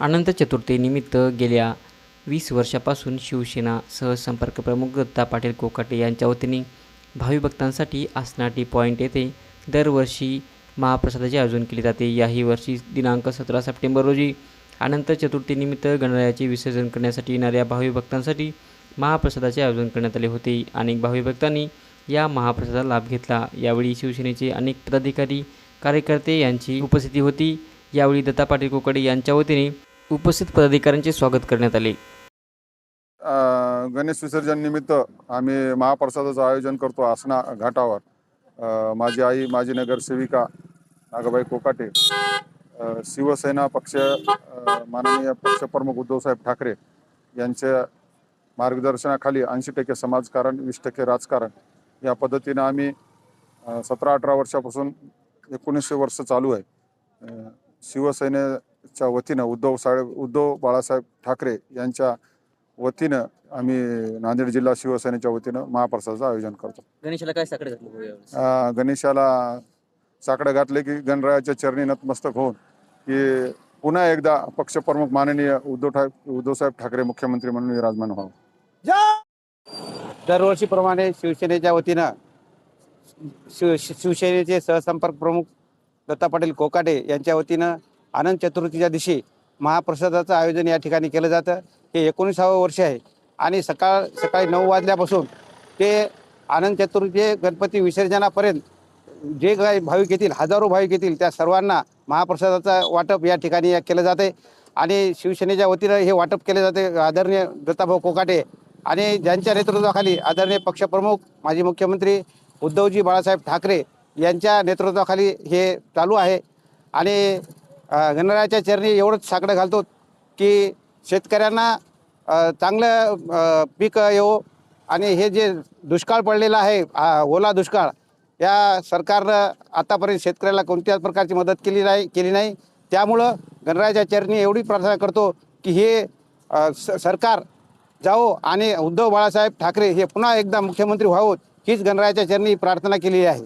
अनंत चतुर्थीनिमित्त गेल्या वीस वर्षापासून शिवसेना सहसंपर्क प्रमुख दत्ता पाटील कोकाटे यांच्या वतीने भावी भक्तांसाठी आसनाटी पॉईंट येथे दरवर्षी महाप्रसादाचे आयोजन केले जाते. याही वर्षी दिनांक सतरा सप्टेंबर रोजी अनंत चतुर्थीनिमित्त गणरायाचे विसर्जन करण्यासाठी येणाऱ्या भावी भक्तांसाठी महाप्रसादाचे आयोजन करण्यात आले होते. अनेक भावी भक्तांनी या महाप्रसादाचा लाभ घेतला. यावेळी शिवसेनेचे अनेक पदाधिकारी कार्यकर्ते यांची उपस्थिती होती. यावेळी दत्ता पाटील कोकडे यांच्या वतीने उपस्थित पदाधिकाऱ्यांचे स्वागत करण्यात आले. गणेश विसर्जन निमित्त आम्ही महाप्रसादाचं आयोजन करतो आसना घाटावर. माझी आई माझी नगरसेविका नागाबाई कोकाटे शिवसेना पक्ष माननीय पक्षप्रमुख उद्धवसाहेब ठाकरे यांच्या मार्गदर्शनाखाली ऐंशी टक्के समाजकारण वीस टक्के राजकारण या पद्धतीनं आम्ही सतरा अठरा वर्षापासून एकोणीसशे वर्ष चालू आहे. शिवसेने शिवसेनेच्या वतीनं उद्धव साहेब उद्धव बाळासाहेब ठाकरे यांच्या वतीनं आम्ही नांदेड जिल्हा शिवसेनेच्या वतीनं महाप्रसादाचं आयोजन करतो. गणेशाला काय साकडे घातलं अं, गणेशाला साकडं घातले की गणरायाच्या चरणी नतमस्तक होऊन की पुन्हा एकदा पक्षप्रमुख माननीय उद्धव ठाक उद्धवसाहेब ठाकरे मुख्यमंत्री म्हणून विराजमान व्हावं. दरवर्षीप्रमाणे शिवसेनेच्या वतीनं शिव शिवसेनेचे सहसंपर्क प्रमुख दत्ता पाटील कोकाटे यांच्या वतीनं आनंद चतुर्थीच्या दिवशी महाप्रसादाचं आयोजन या ठिकाणी केलं जातं. हे एकोणीसावं वर्ष आहे. आणि सकाळ सकाळी नऊ वाजल्यापासून ते आनंद चतुर्थी गणपती विसर्जनापर्यंत जे काही भाविक येतील हजारो भाविक येतील त्या सर्वांना महाप्रसादाचं वाटप या ठिकाणी केलं जाते. आणि शिवसेनेच्या वतीनं हे वाटप केले जाते. आदरणीय दत्ताभाऊ कोकाटे आणि ज्यांच्या नेतृत्वाखाली आदरणीय पक्षप्रमुख माजी मुख्यमंत्री उद्धवजी बाळासाहेब ठाकरे यांच्या नेतृत्वाखाली हे चालू आहे. आणि गणरायाच्या चरणी एवढंच साकडं घालतो की शेतकऱ्यांना चांगलं पीक येवो आणि हे जे दुष्काळ पडलेला आहे ओला दुष्काळ या सरकारनं आतापर्यंत शेतकऱ्याला कोणत्याच प्रकारची मदत केली नाही केली नाही. त्यामुळं गणरायाच्या चरणी एवढी प्रार्थना करतो की हे स- सरकार जाओ आणि उद्धव बाळासाहेब ठाकरे हे पुन्हा एकदा मुख्यमंत्री व्हावं हीच गणरायाच्या चरणी प्रार्थना केलेली आहे.